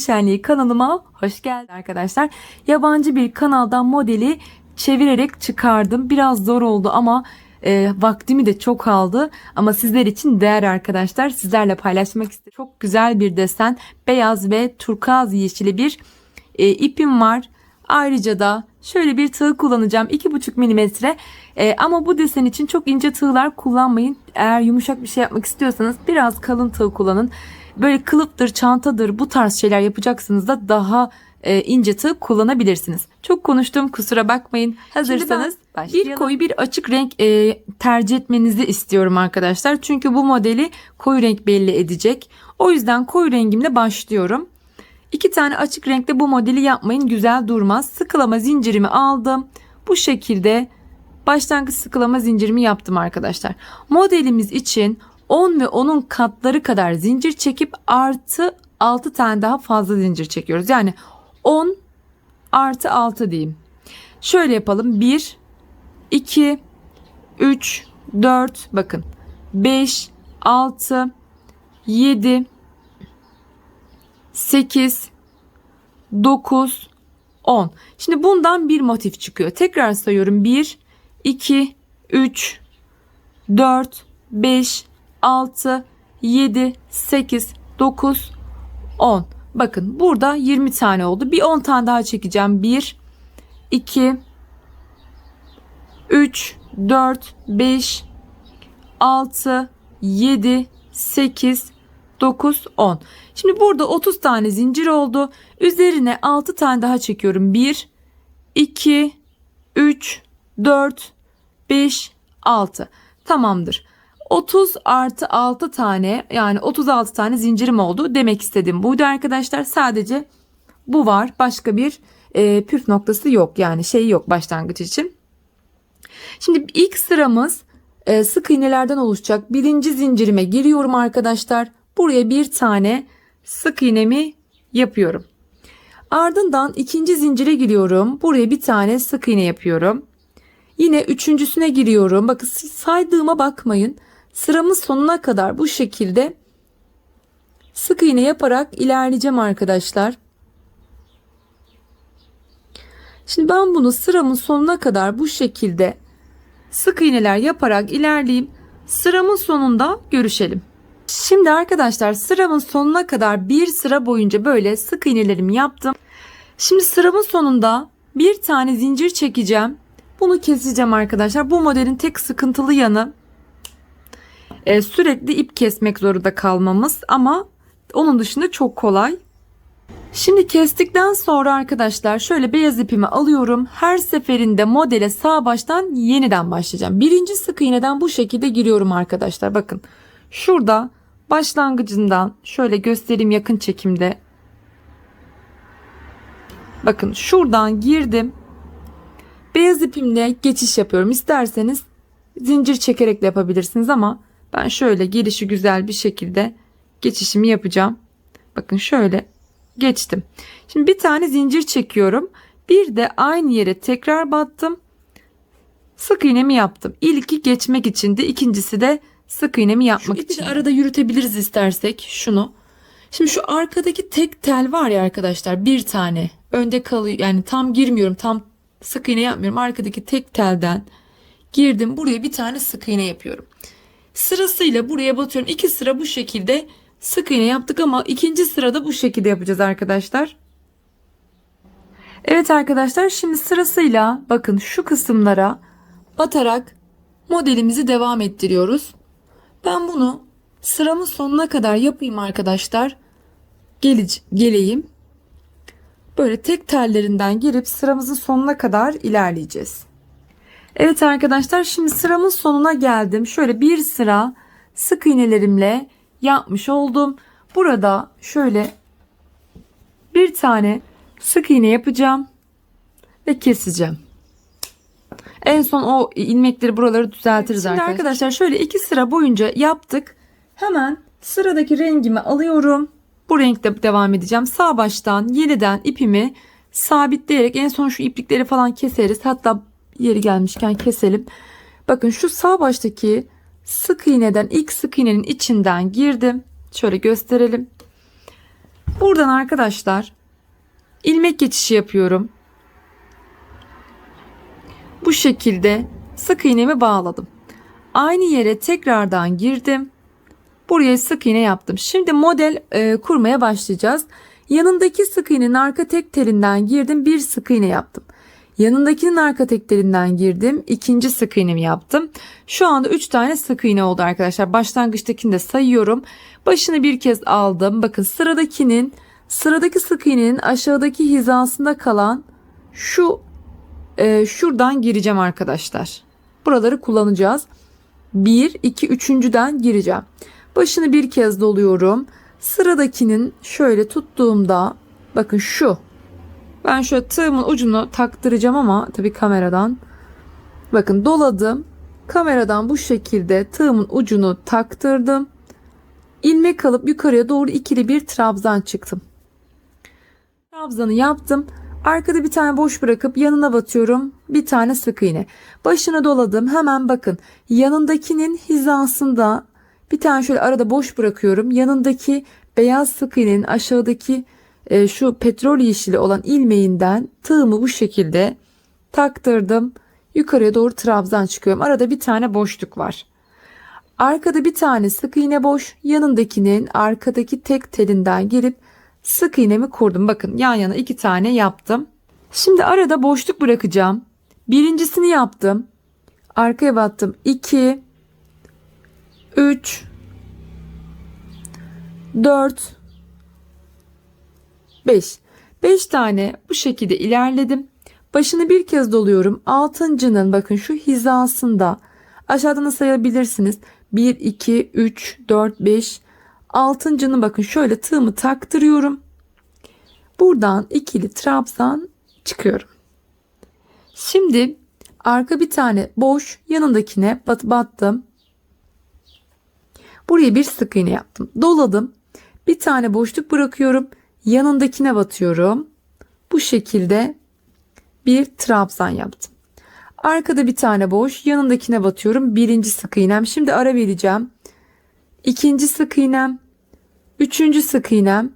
Şenliği kanalıma hoş geldin arkadaşlar. Yabancı bir kanaldan modeli çevirerek çıkardım. Biraz zor oldu ama e, vaktimi de çok aldı. Ama sizler için değer arkadaşlar. Sizlerle paylaşmak istedim. Çok güzel bir desen. Beyaz ve turkuaz yeşili bir e, ipim var. Ayrıca da şöyle bir tığ kullanacağım. 2,5 milimetre. E, ama bu desen için çok ince tığlar kullanmayın. Eğer yumuşak bir şey yapmak istiyorsanız biraz kalın tığ kullanın. Böyle kılıptır, çantadır bu tarz şeyler yapacaksınız da daha e, ince tığ kullanabilirsiniz. Çok konuştum kusura bakmayın. Hazırsanız bir koyu bir açık renk e, tercih etmenizi istiyorum arkadaşlar. Çünkü bu modeli koyu renk belli edecek. O yüzden koyu rengimle başlıyorum. İki tane açık renkte bu modeli yapmayın güzel durmaz. Sıkılama zincirimi aldım. Bu şekilde başlangıç sıkılama zincirimi yaptım arkadaşlar. Modelimiz için 10 ve onun katları kadar zincir çekip artı 6 tane daha fazla zincir çekiyoruz. Yani 10 artı 6 diyeyim. Şöyle yapalım. 1, 2, 3, 4 bakın 5, 6, 7, 8, 9, 10. Şimdi bundan bir motif çıkıyor. Tekrar sayıyorum. 1, 2, 3, 4, 5, 6, 7, 8, 9, 10. Bakın burada 20 tane oldu. Bir 10 tane daha çekeceğim. 1, 2, 3, 4, 5, 6, 7, 8, 9, 10. Şimdi burada 30 tane zincir oldu. Üzerine 6 tane daha çekiyorum. 1, 2, 3, 4, 5, 6. Tamamdır. 30 artı 6 tane yani 36 tane zincirim oldu. Demek istediğim buydu arkadaşlar. Sadece bu var. Başka bir e, püf noktası yok. Yani şey yok başlangıç için. Şimdi ilk sıramız e, sık iğnelerden oluşacak. Birinci zincirime giriyorum arkadaşlar. Buraya bir tane sık iğnemi yapıyorum. Ardından ikinci zincire giriyorum. Buraya bir tane sık iğne yapıyorum. Yine üçüncüsüne giriyorum. Bakın saydığıma bakmayın. Sıramın sonuna kadar bu şekilde sık iğne yaparak ilerleyeceğim arkadaşlar. Şimdi ben bunu sıramın sonuna kadar bu şekilde sık iğneler yaparak ilerleyeyim. Sıramın sonunda görüşelim. Şimdi arkadaşlar sıramın sonuna kadar bir sıra boyunca böyle sık iğnelerimi yaptım. Şimdi sıramın sonunda bir tane zincir çekeceğim. Bunu keseceğim arkadaşlar. Bu modelin tek sıkıntılı yanı e, sürekli ip kesmek zorunda kalmamız ama onun dışında çok kolay. Şimdi kestikten sonra arkadaşlar şöyle beyaz ipimi alıyorum. Her seferinde modele sağ baştan yeniden başlayacağım. Birinci sık iğneden bu şekilde giriyorum arkadaşlar. Bakın şurada başlangıcından şöyle göstereyim yakın çekimde. Bakın şuradan girdim. Beyaz ipimle geçiş yapıyorum. İsterseniz zincir çekerek de yapabilirsiniz ama ben şöyle gelişi güzel bir şekilde geçişimi yapacağım. Bakın şöyle geçtim. Şimdi bir tane zincir çekiyorum. Bir de aynı yere tekrar battım. Sık iğnemi yaptım. İlki geçmek için de ikincisi de sık iğnemi yapmak şu için. arada yürütebiliriz istersek şunu. Şimdi şu arkadaki tek tel var ya arkadaşlar bir tane önde kalıyor yani tam girmiyorum tam sık iğne yapmıyorum arkadaki tek telden girdim buraya bir tane sık iğne yapıyorum. Sırasıyla buraya batıyorum. İki sıra bu şekilde sık iğne yaptık ama ikinci sırada bu şekilde yapacağız arkadaşlar. Evet arkadaşlar şimdi sırasıyla bakın şu kısımlara batarak modelimizi devam ettiriyoruz. Ben bunu sıramın sonuna kadar yapayım arkadaşlar. Gele geleyim. Böyle tek tellerinden girip sıramızın sonuna kadar ilerleyeceğiz. Evet arkadaşlar şimdi sıramın sonuna geldim. Şöyle bir sıra sık iğnelerimle yapmış oldum. Burada şöyle bir tane sık iğne yapacağım ve keseceğim. En son o ilmekleri buraları düzeltiriz Şimdi arkadaşlar. arkadaşlar şöyle iki sıra boyunca yaptık. Hemen sıradaki rengimi alıyorum. Bu renkte devam edeceğim. Sağ baştan yeniden ipimi sabitleyerek en son şu iplikleri falan keseriz. Hatta yeri gelmişken keselim. Bakın şu sağ baştaki sık iğneden ilk sık iğnenin içinden girdim. Şöyle gösterelim. Buradan arkadaşlar ilmek geçişi yapıyorum. Bu şekilde sık iğnemi bağladım. Aynı yere tekrardan girdim. Buraya sık iğne yaptım. Şimdi model e, kurmaya başlayacağız. Yanındaki sık iğnenin arka tek telinden girdim. Bir sık iğne yaptım. Yanındakinin arka tek telinden girdim. ikinci sık iğnemi yaptım. Şu anda 3 tane sık iğne oldu arkadaşlar. Başlangıçtakini de sayıyorum. Başını bir kez aldım. Bakın sıradakinin sıradaki sık iğnenin aşağıdaki hizasında kalan şu e, şuradan gireceğim arkadaşlar. Buraları kullanacağız. 1, 2, üçüncüden gireceğim. Başını bir kez doluyorum. Sıradakinin şöyle tuttuğumda bakın şu. Ben şöyle tığımın ucunu taktıracağım ama tabii kameradan. Bakın doladım. Kameradan bu şekilde tığımın ucunu taktırdım. İlmek alıp yukarıya doğru ikili bir trabzan çıktım. Trabzanı yaptım. Arkada bir tane boş bırakıp yanına batıyorum. Bir tane sık iğne. Başını doladım. Hemen bakın. Yanındakinin hizasında bir tane şöyle arada boş bırakıyorum. Yanındaki beyaz sık iğnenin aşağıdaki e, şu petrol yeşili olan ilmeğinden tığımı bu şekilde taktırdım. Yukarıya doğru trabzan çıkıyorum. Arada bir tane boşluk var. Arkada bir tane sık iğne boş. Yanındakinin arkadaki tek telinden girip sık iğnemi kurdum. Bakın yan yana iki tane yaptım. Şimdi arada boşluk bırakacağım. Birincisini yaptım. Arkaya battım. 2 3 4 5 5 tane bu şekilde ilerledim. Başını bir kez doluyorum. Altıncının bakın şu hizasında aşağıdan da sayabilirsiniz. 1 2 3 4 5 altıncının bakın şöyle tığımı taktırıyorum. Buradan ikili trabzan çıkıyorum. Şimdi arka bir tane boş yanındakine bat battım. Buraya bir sık iğne yaptım. Doladım. Bir tane boşluk bırakıyorum. Yanındakine batıyorum. Bu şekilde bir trabzan yaptım. Arkada bir tane boş. Yanındakine batıyorum. Birinci sık iğnem. Şimdi ara vereceğim. İkinci sık iğnem. Üçüncü sık iğnem.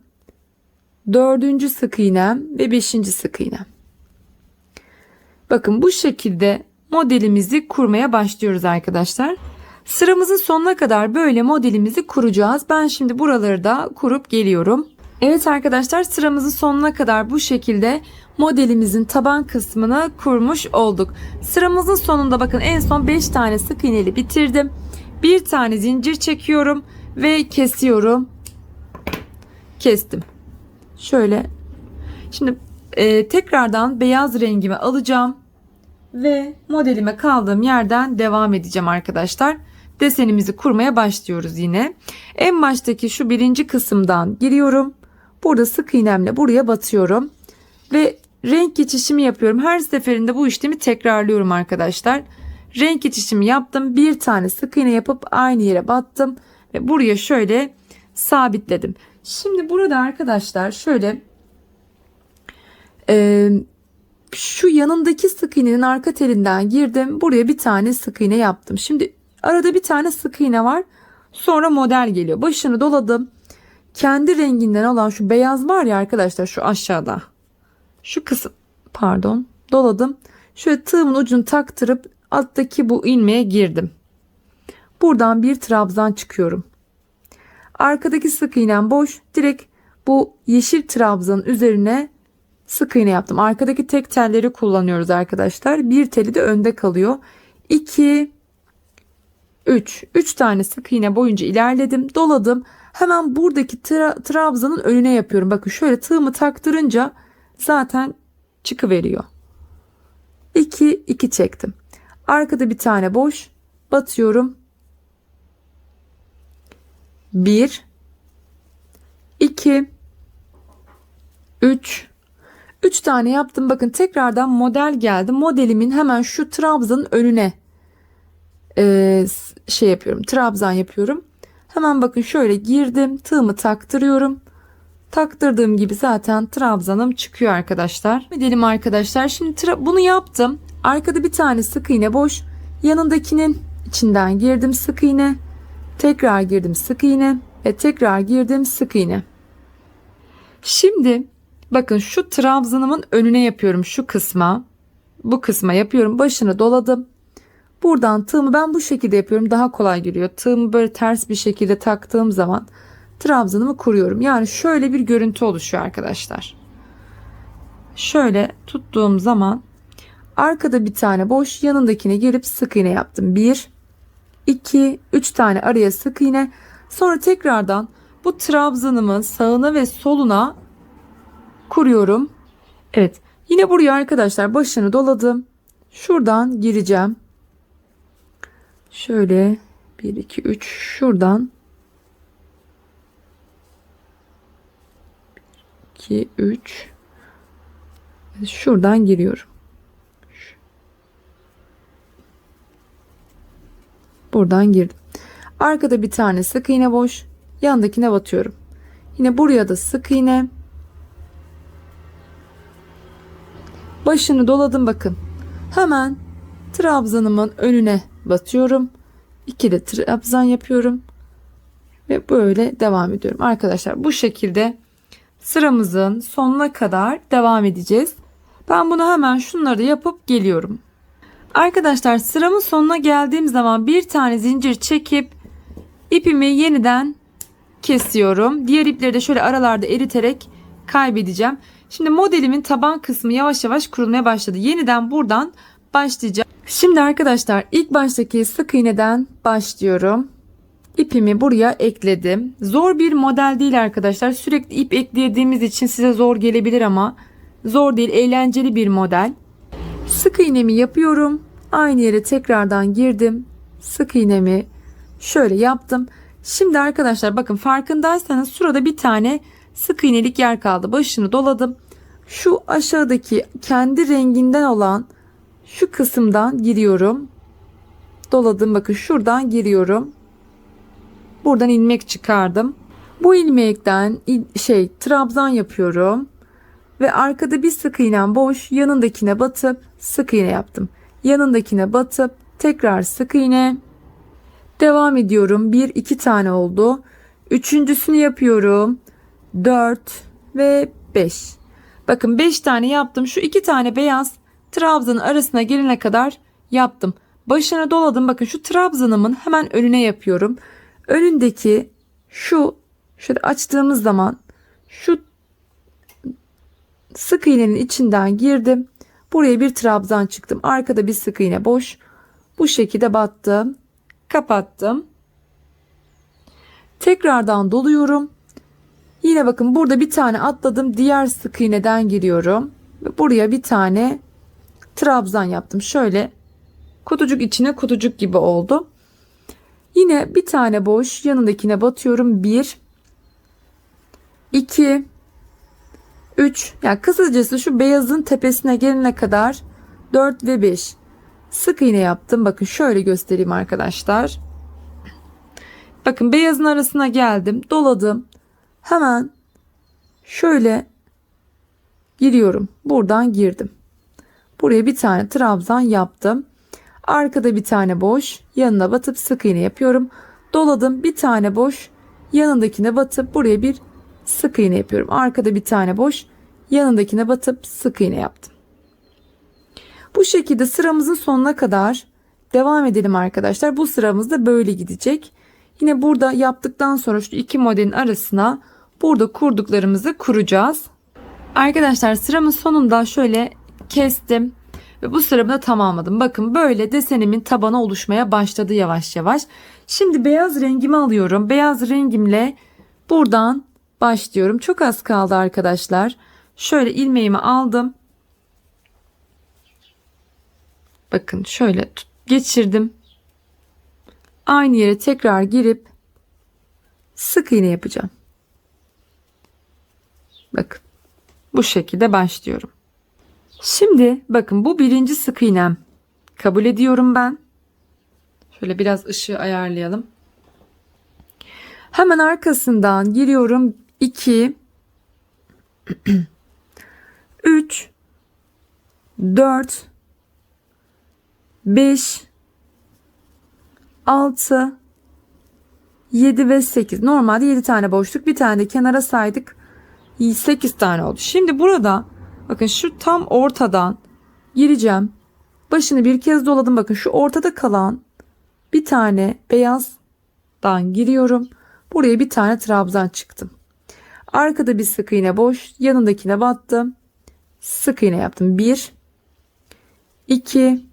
Dördüncü sık iğnem ve beşinci sık iğnem. Bakın bu şekilde modelimizi kurmaya başlıyoruz arkadaşlar. Sıramızın sonuna kadar böyle modelimizi kuracağız. Ben şimdi buraları da kurup geliyorum. Evet arkadaşlar sıramızın sonuna kadar bu şekilde modelimizin taban kısmını kurmuş olduk. Sıramızın sonunda bakın en son 5 tane sık iğneli bitirdim. Bir tane zincir çekiyorum ve kesiyorum. Kestim. Şöyle. Şimdi e, tekrardan beyaz rengimi alacağım ve modelime kaldığım yerden devam edeceğim arkadaşlar desenimizi kurmaya başlıyoruz yine. En baştaki şu birinci kısımdan giriyorum. Burada sık iğnemle buraya batıyorum. Ve renk geçişimi yapıyorum. Her seferinde bu işlemi tekrarlıyorum arkadaşlar. Renk geçişimi yaptım. Bir tane sık iğne yapıp aynı yere battım. Ve buraya şöyle sabitledim. Şimdi burada arkadaşlar şöyle e, şu yanındaki sık iğnenin arka telinden girdim. Buraya bir tane sık iğne yaptım. Şimdi Arada bir tane sık iğne var. Sonra model geliyor. Başını doladım. Kendi renginden olan şu beyaz var ya arkadaşlar şu aşağıda. Şu kısım pardon doladım. Şöyle tığımın ucunu taktırıp alttaki bu ilmeğe girdim. Buradan bir trabzan çıkıyorum. Arkadaki sık iğnem boş. Direkt bu yeşil trabzanın üzerine sık iğne yaptım. Arkadaki tek telleri kullanıyoruz arkadaşlar. Bir teli de önde kalıyor. 2 3. 3 tane sık iğne boyunca ilerledim. Doladım. Hemen buradaki tra trabzanın önüne yapıyorum. Bakın şöyle tığımı taktırınca zaten çıkıveriyor. 2 2 çektim. Arkada bir tane boş batıyorum. 1 2 3 3 tane yaptım. Bakın tekrardan model geldi. Modelimin hemen şu trabzanın önüne e, şey yapıyorum. Trabzan yapıyorum. Hemen bakın şöyle girdim. Tığımı taktırıyorum. Taktırdığım gibi zaten trabzanım çıkıyor arkadaşlar. Gidelim arkadaşlar. Şimdi bunu yaptım. Arkada bir tane sık iğne boş. Yanındakinin içinden girdim sık iğne. Tekrar girdim sık iğne ve tekrar girdim sık iğne. Şimdi bakın şu trabzanımın önüne yapıyorum şu kısma. Bu kısma yapıyorum. Başını doladım. Buradan tığımı ben bu şekilde yapıyorum. Daha kolay geliyor. Tığımı böyle ters bir şekilde taktığım zaman trabzanımı kuruyorum. Yani şöyle bir görüntü oluşuyor arkadaşlar. Şöyle tuttuğum zaman arkada bir tane boş yanındakine gelip sık iğne yaptım. 1 2 3 tane araya sık iğne. Sonra tekrardan bu trabzanımın sağına ve soluna kuruyorum. Evet. Yine buraya arkadaşlar başını doladım. Şuradan gireceğim. Şöyle 1 2 3 şuradan 2 3 şuradan giriyorum. Buradan girdim. Arkada bir tane sık iğne boş. Yandakine batıyorum. Yine buraya da sık iğne. Başını doladım bakın. Hemen trabzanımın önüne batıyorum. İki de trabzan yapıyorum. Ve böyle devam ediyorum. Arkadaşlar bu şekilde sıramızın sonuna kadar devam edeceğiz. Ben bunu hemen şunları yapıp geliyorum. Arkadaşlar sıramın sonuna geldiğim zaman bir tane zincir çekip ipimi yeniden kesiyorum. Diğer ipleri de şöyle aralarda eriterek kaybedeceğim. Şimdi modelimin taban kısmı yavaş yavaş kurulmaya başladı. Yeniden buradan başlayacağım. Şimdi arkadaşlar ilk baştaki sık iğneden başlıyorum. İpimi buraya ekledim. Zor bir model değil arkadaşlar. Sürekli ip eklediğimiz için size zor gelebilir ama zor değil, eğlenceli bir model. Sık iğnemi yapıyorum. Aynı yere tekrardan girdim. Sık iğnemi şöyle yaptım. Şimdi arkadaşlar bakın farkındaysanız şurada bir tane sık iğnelik yer kaldı. Başını doladım. Şu aşağıdaki kendi renginden olan şu kısımdan giriyorum. Doladım bakın şuradan giriyorum. Buradan ilmek çıkardım. Bu ilmekten şey trabzan yapıyorum. Ve arkada bir sık iğnem boş yanındakine batıp sık iğne yaptım. Yanındakine batıp tekrar sık iğne. Devam ediyorum. Bir iki tane oldu. Üçüncüsünü yapıyorum. 4 ve 5. Bakın 5 tane yaptım. Şu iki tane beyaz trabzanın arasına gelene kadar yaptım. Başına doladım. Bakın şu trabzanımın hemen önüne yapıyorum. Önündeki şu şöyle açtığımız zaman şu sık iğnenin içinden girdim. Buraya bir trabzan çıktım. Arkada bir sık iğne boş. Bu şekilde battım. Kapattım. Tekrardan doluyorum. Yine bakın burada bir tane atladım. Diğer sık iğneden giriyorum. Ve buraya bir tane trabzan yaptım. Şöyle kutucuk içine kutucuk gibi oldu. Yine bir tane boş yanındakine batıyorum. 1 2 3 yani kısacası şu beyazın tepesine gelene kadar 4 ve 5 sık iğne yaptım. Bakın şöyle göstereyim arkadaşlar. Bakın beyazın arasına geldim. Doladım. Hemen şöyle giriyorum. Buradan girdim. Buraya bir tane trabzan yaptım. Arkada bir tane boş. Yanına batıp sık iğne yapıyorum. Doladım. Bir tane boş. Yanındakine batıp buraya bir sık iğne yapıyorum. Arkada bir tane boş. Yanındakine batıp sık iğne yaptım. Bu şekilde sıramızın sonuna kadar devam edelim arkadaşlar. Bu sıramız da böyle gidecek. Yine burada yaptıktan sonra şu iki modelin arasına burada kurduklarımızı kuracağız. Arkadaşlar sıramın sonunda şöyle kestim ve bu sıramı da tamamladım. Bakın böyle desenimin tabanı oluşmaya başladı yavaş yavaş. Şimdi beyaz rengimi alıyorum. Beyaz rengimle buradan başlıyorum. Çok az kaldı arkadaşlar. Şöyle ilmeğimi aldım. Bakın şöyle geçirdim. Aynı yere tekrar girip sık iğne yapacağım. Bakın bu şekilde başlıyorum. Şimdi bakın bu birinci sık iğnem. Kabul ediyorum ben. Şöyle biraz ışığı ayarlayalım. Hemen arkasından giriyorum 2 3 4 5 6 7 ve 8 normalde 7 tane boşluk bir tane de kenara saydık 8 tane oldu. Şimdi burada bakın şu tam ortadan gireceğim. Başını bir kez doladım. Bakın şu ortada kalan bir tane beyazdan giriyorum. Buraya bir tane trabzan çıktım. Arkada bir sık iğne boş. Yanındakine battım. Sık iğne yaptım. 1 2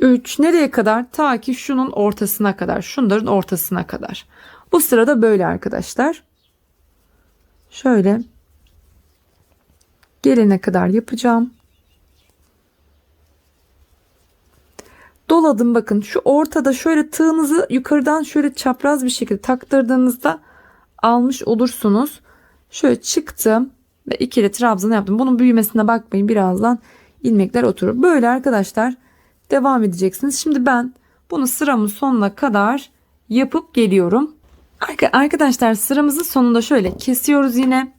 3 nereye kadar? Ta ki şunun ortasına kadar. Şunların ortasına kadar. Bu sırada böyle arkadaşlar. Şöyle gelene kadar yapacağım. Doladım bakın şu ortada şöyle tığınızı yukarıdan şöyle çapraz bir şekilde taktırdığınızda almış olursunuz. Şöyle çıktım ve ikili trabzan yaptım. Bunun büyümesine bakmayın birazdan ilmekler oturur. Böyle arkadaşlar devam edeceksiniz. Şimdi ben bunu sıramın sonuna kadar yapıp geliyorum. Arkadaşlar sıramızın sonunda şöyle kesiyoruz yine.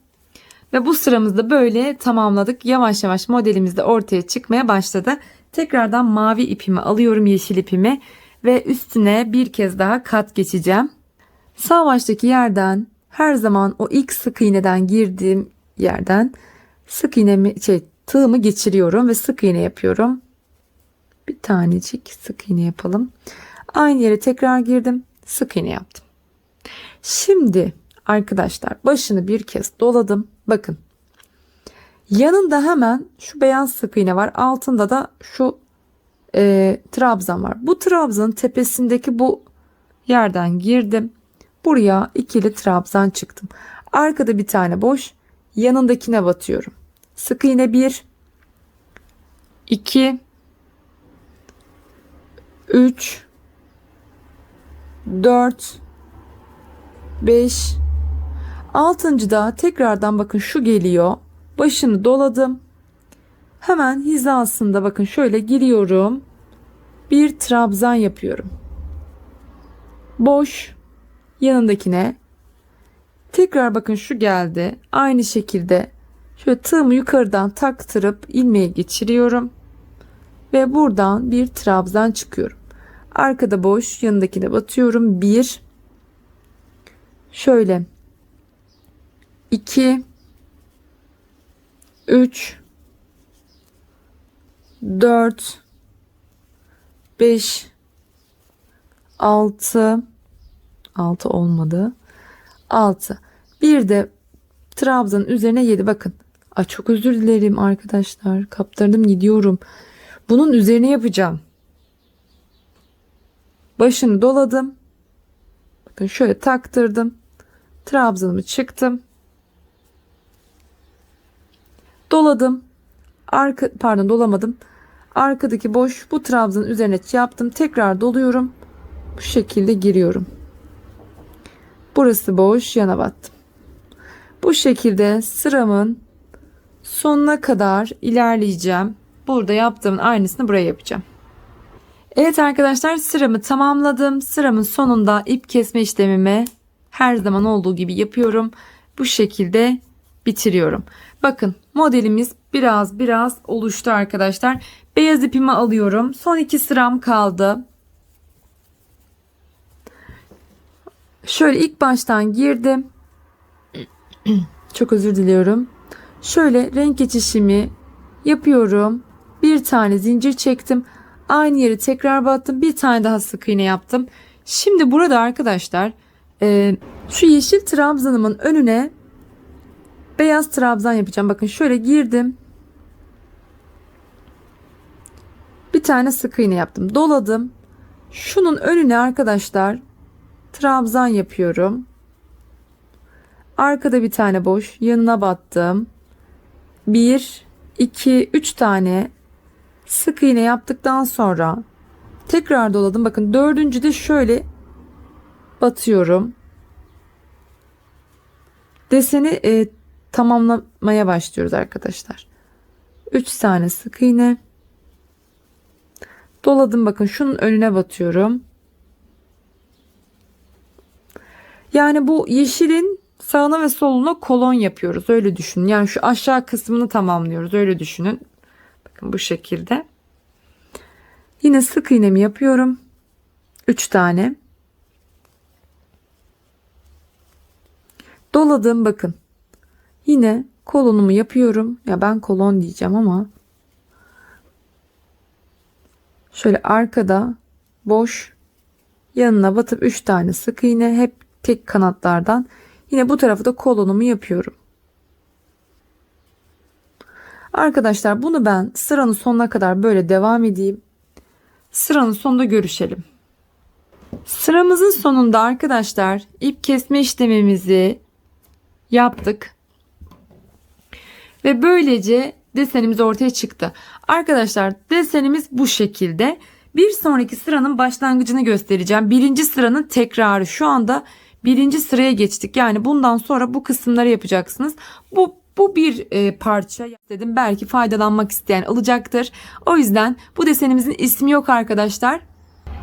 Ve bu sıramızda böyle tamamladık. Yavaş yavaş modelimiz de ortaya çıkmaya başladı. Tekrardan mavi ipimi alıyorum yeşil ipimi ve üstüne bir kez daha kat geçeceğim. Sağ baştaki yerden her zaman o ilk sık iğneden girdiğim yerden sık iğnemi şey tığımı geçiriyorum ve sık iğne yapıyorum. Bir tanecik sık iğne yapalım. Aynı yere tekrar girdim. Sık iğne yaptım. Şimdi arkadaşlar başını bir kez doladım. Bakın. Yanında hemen şu beyaz sık iğne var. Altında da şu e, trabzan var. Bu trabzanın tepesindeki bu yerden girdim. Buraya ikili trabzan çıktım. Arkada bir tane boş. Yanındakine batıyorum. Sık iğne 1 2 3 4 5 Altıncıda tekrardan bakın şu geliyor. Başını doladım. Hemen hizasında bakın şöyle giriyorum. Bir trabzan yapıyorum. Boş yanındakine tekrar bakın şu geldi. Aynı şekilde şöyle tığımı yukarıdan taktırıp ilmeğe geçiriyorum. Ve buradan bir trabzan çıkıyorum. Arkada boş yanındakine batıyorum. Bir şöyle 2 3 4 5 6 6 olmadı. 6. Bir de trabzanın üzerine 7 bakın. Ay çok özür dilerim arkadaşlar. Kaptırdım gidiyorum. Bunun üzerine yapacağım. Başını doladım. Bakın şöyle taktırdım. Trabzanımı çıktım. Doladım. Arka pardon dolamadım. Arkadaki boş bu trabzanın üzerine yaptım. Tekrar doluyorum. Bu şekilde giriyorum. Burası boş yana battım. Bu şekilde sıramın sonuna kadar ilerleyeceğim. Burada yaptığımın aynısını buraya yapacağım. Evet arkadaşlar sıramı tamamladım. Sıramın sonunda ip kesme işlemimi her zaman olduğu gibi yapıyorum. Bu şekilde bitiriyorum. Bakın modelimiz biraz biraz oluştu arkadaşlar. Beyaz ipimi alıyorum. Son iki sıram kaldı. Şöyle ilk baştan girdim. Çok özür diliyorum. Şöyle renk geçişimi yapıyorum. Bir tane zincir çektim. Aynı yeri tekrar battım. Bir tane daha sık iğne yaptım. Şimdi burada arkadaşlar e, şu yeşil trabzanımın önüne beyaz trabzan yapacağım. Bakın şöyle girdim. Bir tane sık iğne yaptım. Doladım. Şunun önüne arkadaşlar trabzan yapıyorum. Arkada bir tane boş. Yanına battım. 1 2 3 tane sık iğne yaptıktan sonra tekrar doladım. Bakın dördüncü de şöyle batıyorum. Deseni e, tamamlamaya başlıyoruz arkadaşlar. 3 tane sık iğne. Doladım bakın şunun önüne batıyorum. Yani bu yeşilin sağına ve soluna kolon yapıyoruz. Öyle düşünün. Yani şu aşağı kısmını tamamlıyoruz. Öyle düşünün. Bakın bu şekilde. Yine sık iğnemi yapıyorum. 3 tane. Doladım bakın. Yine kolonumu yapıyorum. Ya ben kolon diyeceğim ama şöyle arkada boş yanına batıp 3 tane sık iğne hep tek kanatlardan yine bu tarafı da kolonumu yapıyorum. Arkadaşlar bunu ben sıranın sonuna kadar böyle devam edeyim. Sıranın sonunda görüşelim. Sıramızın sonunda arkadaşlar ip kesme işlemimizi yaptık. Ve böylece desenimiz ortaya çıktı. Arkadaşlar desenimiz bu şekilde. Bir sonraki sıranın başlangıcını göstereceğim. Birinci sıranın tekrarı. Şu anda birinci sıraya geçtik. Yani bundan sonra bu kısımları yapacaksınız. Bu bu bir e, parça dedim. Belki faydalanmak isteyen alacaktır. O yüzden bu desenimizin ismi yok arkadaşlar.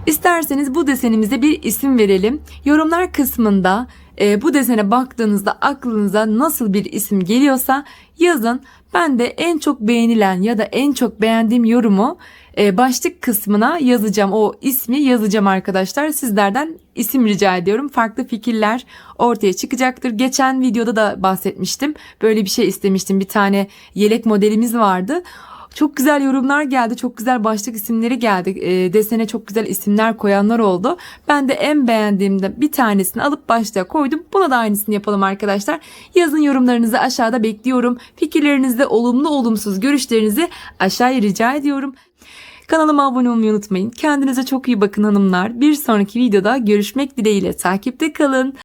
İsterseniz bu desenimize bir isim verelim. Yorumlar kısmında e, bu desene baktığınızda aklınıza nasıl bir isim geliyorsa yazın. Ben de en çok beğenilen ya da en çok beğendiğim yorumu e, başlık kısmına yazacağım. O ismi yazacağım arkadaşlar. Sizlerden isim rica ediyorum. Farklı fikirler ortaya çıkacaktır. Geçen videoda da bahsetmiştim. Böyle bir şey istemiştim. Bir tane yelek modelimiz vardı. Çok güzel yorumlar geldi. Çok güzel başlık isimleri geldi. E, desene çok güzel isimler koyanlar oldu. Ben de en beğendiğimde bir tanesini alıp başlığa koydum. Buna da aynısını yapalım arkadaşlar. Yazın yorumlarınızı aşağıda bekliyorum. Fikirlerinizde olumlu olumsuz görüşlerinizi aşağıya rica ediyorum. Kanalıma abone olmayı unutmayın. Kendinize çok iyi bakın hanımlar. Bir sonraki videoda görüşmek dileğiyle takipte kalın.